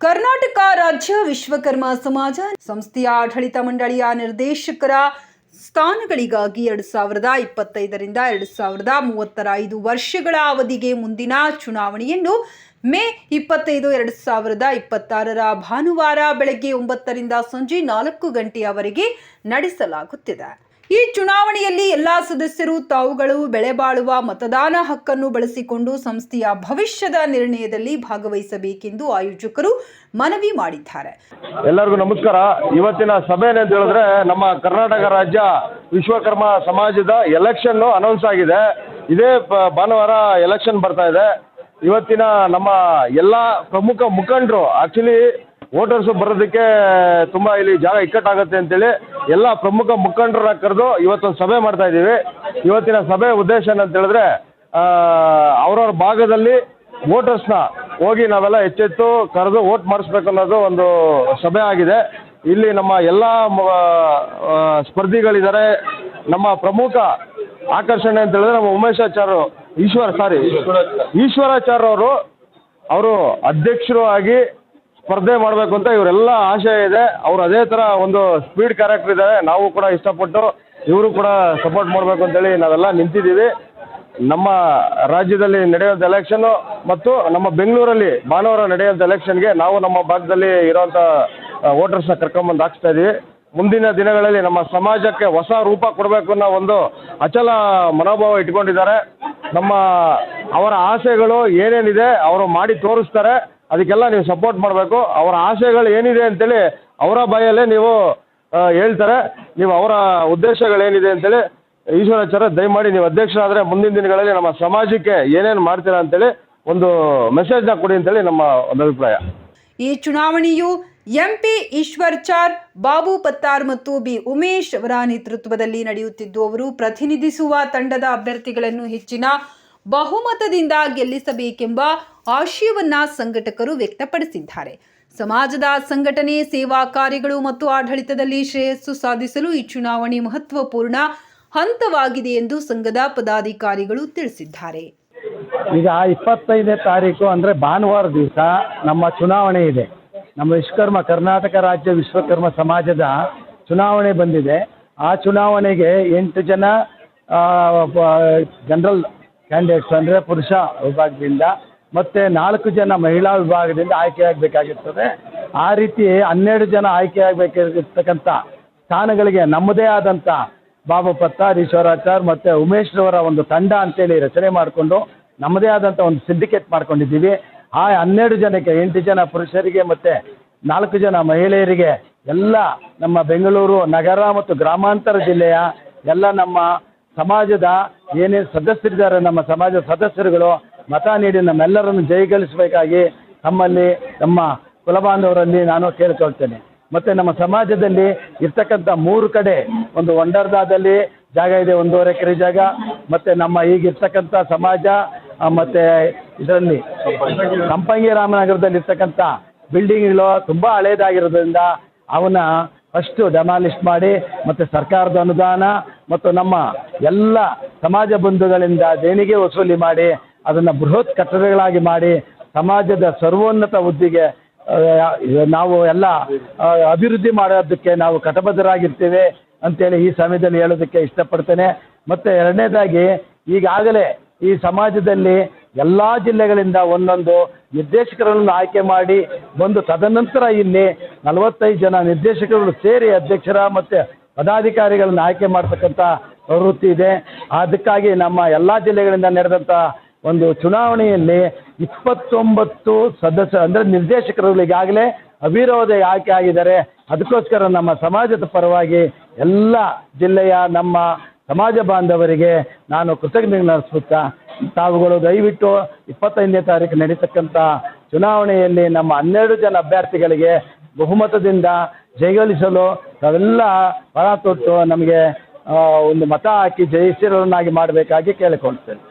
ಕರ್ನಾಟಕ ರಾಜ್ಯ ವಿಶ್ವಕರ್ಮ ಸಮಾಜ ಸಂಸ್ಥೆಯ ಆಡಳಿತ ಮಂಡಳಿಯ ನಿರ್ದೇಶಕರ ಸ್ಥಾನಗಳಿಗಾಗಿ ಎರಡು ಸಾವಿರದ ಇಪ್ಪತ್ತೈದರಿಂದ ಎರಡು ಸಾವಿರದ ಮೂವತ್ತರ ಐದು ವರ್ಷಗಳ ಅವಧಿಗೆ ಮುಂದಿನ ಚುನಾವಣೆಯನ್ನು ಮೇ ಇಪ್ಪತ್ತೈದು, ಎರಡು ಸಾವಿರದ ಇಪ್ಪತ್ತಾರರ ಭಾನುವಾರ ಬೆಳಗ್ಗೆ ಒಂಬತ್ತರಿಂದ ಸಂಜೆ ನಾಲ್ಕು ಗಂಟೆಯವರೆಗೆ ನಡೆಸಲಾಗುತ್ತಿದೆ. ಈ ಚುನಾವಣೆಯಲ್ಲಿ ಎಲ್ಲಾ ಸದಸ್ಯರು, ತಾವುಗಳು ಬೆಳೆಬಾಳುವ ಮತದಾನ ಹಕ್ಕನ್ನು ಬಳಸಿಕೊಂಡು ಸಂಸ್ಥೆಯ ಭವಿಷ್ಯದ ನಿರ್ಣಯದಲ್ಲಿ ಭಾಗವಹಿಸಬೇಕೆಂದು ಆಯೋಜಕರು ಮನವಿ ಮಾಡಿದ್ದಾರೆ. ಎಲ್ಲರಿಗೂ ನಮಸ್ಕಾರ. ಇವತ್ತಿನ ಸಭೆ ಏನಂತ ಹೇಳಿದ್ರೆ ನಮ್ಮ ಕರ್ನಾಟಕ ರಾಜ್ಯ ವಿಶ್ವಕರ್ಮ ಸಮಾಜದ ಎಲೆಕ್ಷನ್ ಅನೌನ್ಸ್ ಆಗಿದೆ. ಇದೇ ಭಾನುವಾರ ಎಲೆಕ್ಷನ್ ಬರ್ತಾ ಇದೆ. ಇವತ್ತಿನ ನಮ್ಮ ಎಲ್ಲ ಪ್ರಮುಖ ಮುಖಂಡರು ಆಕ್ಚುಲಿ ವೋಟರ್ಸು ಬರೋದಕ್ಕೆ ತುಂಬ ಇಲ್ಲಿ ಜಾಗ ಇಕ್ಕಟ್ಟಾಗುತ್ತೆ ಅಂತೇಳಿ ಎಲ್ಲ ಪ್ರಮುಖ ಮುಖಂಡರನ್ನ ಕರೆದು ಇವತ್ತೊಂದು ಸಭೆ ಮಾಡ್ತಾ ಇದ್ದೀವಿ. ಇವತ್ತಿನ ಸಭೆ ಉದ್ದೇಶ ಏನಂತ ಹೇಳಿದ್ರೆ ಅವ್ರವ್ರ ಭಾಗದಲ್ಲಿ ವೋಟರ್ಸ್ನ ಹೋಗಿ ನಾವೆಲ್ಲ ಹೆಚ್ಚೆತ್ತು ಕರೆದು ವೋಟ್ ಮಾಡಿಸ್ಬೇಕನ್ನೋದು ಒಂದು ಸಭೆ ಆಗಿದೆ. ಇಲ್ಲಿ ನಮ್ಮ ಎಲ್ಲ ಸ್ಪರ್ಧಿಗಳಿದ್ದಾರೆ. ನಮ್ಮ ಪ್ರಮುಖ ಆಕರ್ಷಣೆ ಅಂತ ಹೇಳಿದ್ರೆ ನಮ್ಮ ಉಮೇಶಾಚಾರ್ಯ ಈಶ್ವರ ಸಾರಿ ಈಶ್ವರಾಚಾರ್ಯ. ಅವರು ಅವರು ಅಧ್ಯಕ್ಷರು ಆಗಿ ಸ್ಪರ್ಧೆ ಮಾಡಬೇಕು ಅಂತ ಇವರೆಲ್ಲ ಆಶಯ ಇದೆ. ಅವ್ರು ಅದೇ ಥರ ಒಂದು ಸ್ಪೀಡ್ ಕ್ಯಾರೆಕ್ಟರ್ ಇದ್ದಾರೆ. ನಾವು ಕೂಡ ಇಷ್ಟಪಟ್ಟು ಇವರು ಕೂಡ ಸಪೋರ್ಟ್ ಮಾಡಬೇಕು ಅಂತೇಳಿ ನಾವೆಲ್ಲ ನಿಂತಿದ್ದೀವಿ. ನಮ್ಮ ರಾಜ್ಯದಲ್ಲಿ ನಡೆಯುವಂಥ ಎಲೆಕ್ಷನ್ನು ಮತ್ತು ನಮ್ಮ ಬೆಂಗಳೂರಲ್ಲಿ ಭಾನುವಾರ ನಡೆಯುವಂಥ ಎಲೆಕ್ಷನ್ಗೆ ನಾವು ನಮ್ಮ ಭಾಗದಲ್ಲಿ ಇರೋವಂಥ ವೋಟರ್ಸ್ನ ಕರ್ಕೊಂಬಂದು ಹಾಕ್ಸ್ತಾ ಇದ್ದೀವಿ ಮುಂದಿನ ದಿನಗಳಲ್ಲಿ ನಮ್ಮ ಸಮಾಜಕ್ಕೆ ಹೊಸ ರೂಪ ಕೊಡಬೇಕು ಅನ್ನೋ ಒಂದು ಅಚಲ ಮನೋಭಾವ ಇಟ್ಕೊಂಡಿದ್ದಾರೆ. ನಮ್ಮ ಅವರ ಆಸೆಗಳು ಏನೇನಿದೆ ಅವರು ಮಾಡಿ ತೋರಿಸ್ತಾರೆ. ಅದಕ್ಕೆಲ್ಲ ನೀವು ಸಪೋರ್ಟ್ ಮಾಡಬೇಕು. ಅವರ ಆಸೆಗಳು ಏನಿದೆ ಅಂತೇಳಿ ಅವರ ಬಾಯಲ್ಲೇ ನೀವು ಹೇಳ್ತಾರೆ. ನೀವು ಅವರ ಉದ್ದೇಶಗಳೇನಿದೆ ಅಂತೇಳಿ ಈಶ್ವರಾಚಾರ್ಯ, ದಯಮಾಡಿ ನೀವು ಅಧ್ಯಕ್ಷರಾದರೆ ಮುಂದಿನ ದಿನಗಳಲ್ಲಿ ನಮ್ಮ ಸಮಾಜಕ್ಕೆ ಏನೇನು ಮಾಡ್ತೀರಾ ಅಂತೇಳಿ ಒಂದು ಮೆಸೇಜ್ನ ಕೊಡಿ ಅಂತೇಳಿ ನಮ್ಮ ಒಂದು ಅಭಿಪ್ರಾಯ. ಈ ಚುನಾವಣೆಯು ಎಂಪಿ ಈಶ್ವರ್ಚಾರ್ ಬಾಬು ಪತ್ತಾರ್ ಮತ್ತು ಬಿ ಉಮೇಶ್ ಅವರ ನೇತೃತ್ವದಲ್ಲಿ ನಡೆಯುತ್ತಿದ್ದು, ಅವರು ಪ್ರತಿನಿಧಿಸುವ ತಂಡದ ಅಭ್ಯರ್ಥಿಗಳನ್ನು ಹೆಚ್ಚಿನ ಬಹುಮತದಿಂದ ಗೆಲ್ಲಿಸಬೇಕೆಂಬ ಆಶಯವನ್ನ ಸಂಘಟಕರು ವ್ಯಕ್ತಪಡಿಸಿದ್ದಾರೆ. ಸಮಾಜದ ಸಂಘಟನೆ, ಸೇವಾ ಕಾರ್ಯಗಳು ಮತ್ತು ಆಡಳಿತದಲ್ಲಿ ಶ್ರೇಯಸ್ಸು ಸಾಧಿಸಲು ಈ ಚುನಾವಣೆ ಮಹತ್ವಪೂರ್ಣ ಹಂತವಾಗಿದೆ ಎಂದು ಸಂಘದ ಪದಾಧಿಕಾರಿಗಳು ತಿಳಿಸಿದ್ದಾರೆ. ಈಗ ಇಪ್ಪತ್ತೈದನೇ ತಾರೀಕು ಅಂದರೆ ಭಾನುವಾರ ದಿವಸ ನಮ್ಮ ಚುನಾವಣೆ ಇದೆ. ನಮ್ಮ ವಿಶ್ವಕರ್ಮ, ಕರ್ನಾಟಕ ರಾಜ್ಯ ವಿಶ್ವಕರ್ಮ ಸಮಾಜದ ಚುನಾವಣೆ ಬಂದಿದೆ. ಆ ಚುನಾವಣೆಗೆ ಎಂಟು ಜನ ಜನರಲ್ ಕ್ಯಾಂಡಿಡೇಟ್ಸ್ ಅಂದ್ರೆ ಪುರುಷ ವಿಭಾಗದಿಂದ ಮತ್ತು ನಾಲ್ಕು ಜನ ಮಹಿಳಾ ವಿಭಾಗದಿಂದ ಆಯ್ಕೆಯಾಗಬೇಕಾಗಿರ್ತದೆ. ಆ ರೀತಿ ಹನ್ನೆರಡು ಜನ ಆಯ್ಕೆಯಾಗಬೇಕಿರ್ತಕ್ಕಂಥ ಸ್ಥಾನಗಳಿಗೆ ನಮ್ಮದೇ ಆದಂಥ ಬಾಬು ಪತ್ತಾರ್ ಈಶ್ವರಾಚಾರ್ ಮತ್ತು ಉಮೇಶ್ರವರ ಒಂದು ತಂಡ ಅಂತೇಳಿ ರಚನೆ ಮಾಡಿಕೊಂಡು ನಮ್ಮದೇ ಆದಂಥ ಒಂದು ಸಿಂಡಿಕೇಟ್ ಮಾಡ್ಕೊಂಡಿದ್ದೀವಿ. ಆ ಹನ್ನೆರಡು ಜನಕ್ಕೆ, ಎಂಟು ಜನ ಪುರುಷರಿಗೆ ಮತ್ತು ನಾಲ್ಕು ಜನ ಮಹಿಳೆಯರಿಗೆ ಎಲ್ಲ ನಮ್ಮ ಬೆಂಗಳೂರು ನಗರ ಮತ್ತು ಗ್ರಾಮಾಂತರ ಜಿಲ್ಲೆಯ ಎಲ್ಲ ನಮ್ಮ ಸಮಾಜದ ಏನೇನು ಸದಸ್ಯರಿದ್ದಾರೆ, ನಮ್ಮ ಸಮಾಜ ಸದಸ್ಯರುಗಳು ಮತ ನೀಡಿ ನಮ್ಮೆಲ್ಲರನ್ನು ಜಯಗಳಿಸಬೇಕಾಗಿ ತಮ್ಮಲ್ಲಿ ನಮ್ಮ ಕುಲಬಾಂಧವರಲ್ಲಿ ನಾನು ಕೇಳಿಕೊಳ್ತೇನೆ. ಮತ್ತು ನಮ್ಮ ಸಮಾಜದಲ್ಲಿ ಇರ್ತಕ್ಕಂಥ ಮೂರು ಕಡೆ, ಒಂದು ಒಂಡರ್ದಾದಲ್ಲಿ ಜಾಗ ಇದೆ, ಒಂದೂವರೆ ಎಕರೆ ಜಾಗ, ಮತ್ತು ನಮ್ಮ ಈಗ ಇರ್ತಕ್ಕಂಥ ಸಮಾಜ ಮತ್ತು ಮತ್ತೆ ಇದರಲ್ಲಿ ಸಂಪಂಗಿ ರಾಮನಗರದಲ್ಲಿ ಇರ್ತಕ್ಕಂಥ ಬಿಲ್ಡಿಂಗ್ಗಳು ತುಂಬ ಹಳೇದಾಗಿರೋದ್ರಿಂದ ಅವನ್ನ ಫಸ್ಟು ಡೆಮಾಲಿಷ್ ಮಾಡಿ, ಮತ್ತು ಸರ್ಕಾರದ ಅನುದಾನ, ಮತ್ತು ನಮ್ಮ ಎಲ್ಲ ಸಮಾಜ ಬಂಧುಗಳಿಂದ ದೇಣಿಗೆ ವಸೂಲಿ ಮಾಡಿ ಅದನ್ನು ಬೃಹತ್ ಕಟ್ಟಡಗಳಾಗಿ ಮಾಡಿ ಸಮಾಜದ ಸರ್ವೋನ್ನತ ಹುದ್ದೆಗೆ ನಾವು ಎಲ್ಲ ಅಭಿವೃದ್ಧಿ ಮಾಡೋದಕ್ಕೆ ನಾವು ಕಟಬದ್ಧರಾಗಿರ್ತೇವೆ ಅಂತೇಳಿ ಈ ಸಮಯದಲ್ಲಿ ಹೇಳೋದಕ್ಕೆ ಇಷ್ಟಪಡ್ತೇನೆ. ಮತ್ತು ಎರಡನೇದಾಗಿ ಈಗಾಗಲೇ ಈ ಸಮಾಜದಲ್ಲಿ ಎಲ್ಲ ಜಿಲ್ಲೆಗಳಿಂದ ಒಂದೊಂದು ನಿರ್ದೇಶಕರನ್ನು ಆಯ್ಕೆ ಮಾಡಿ ಬಂದು ತದನಂತರ ಇಲ್ಲಿ ನಲವತ್ತೈದು ಜನ ನಿರ್ದೇಶಕರು ಸೇರಿ ಅಧ್ಯಕ್ಷರ ಮತ್ತು ಪದಾಧಿಕಾರಿಗಳನ್ನು ಆಯ್ಕೆ ಮಾಡ್ತಕ್ಕಂಥ ಪ್ರವೃತ್ತಿ ಇದೆ. ಅದಕ್ಕಾಗಿ ನಮ್ಮ ಎಲ್ಲ ಜಿಲ್ಲೆಗಳಿಂದ ನಡೆದಂಥ ಒಂದು ಚುನಾವಣೆಯಲ್ಲಿ ಇಪ್ಪತ್ತೊಂಬತ್ತು ಸದಸ್ಯ, ಅಂದರೆ ನಿರ್ದೇಶಕರು ಈಗಾಗಲೇ ಅವಿರೋಧ ಆಯ್ಕೆ ಆಗಿದ್ದಾರೆ, ಅದಕ್ಕೋಸ್ಕರ ನಮ್ಮ ಸಮಾಜದ ಪರವಾಗಿ ಎಲ್ಲ ಜಿಲ್ಲೆಯ ನಮ್ಮ ಸಮಾಜ ಬಾಂಧವರಿಗೆ ನಾನು ಕೃತಜ್ಞತೆ ನಡೆಸುತ್ತಾ, ತಾವುಗಳು ದಯವಿಟ್ಟು ಇಪ್ಪತ್ತೈದನೇ ತಾರೀಕು ನಡೀತಕ್ಕಂಥ ಚುನಾವಣೆಯಲ್ಲಿ ನಮ್ಮ ಹನ್ನೆರಡು ಜನ ಅಭ್ಯರ್ಥಿಗಳಿಗೆ ಬಹುಮತದಿಂದ ಜಯಗಳಿಸಲು ತಾವೆಲ್ಲ ಪಣ ತೊಟ್ಟು ನಮಗೆ ಒಂದು ಮತ ಹಾಕಿ ಜಯಿಸಿರೋನಾಗಿ ಮಾಡಬೇಕಾಗಿ ಕೇಳಿಕೊಳ್ತೇನೆ.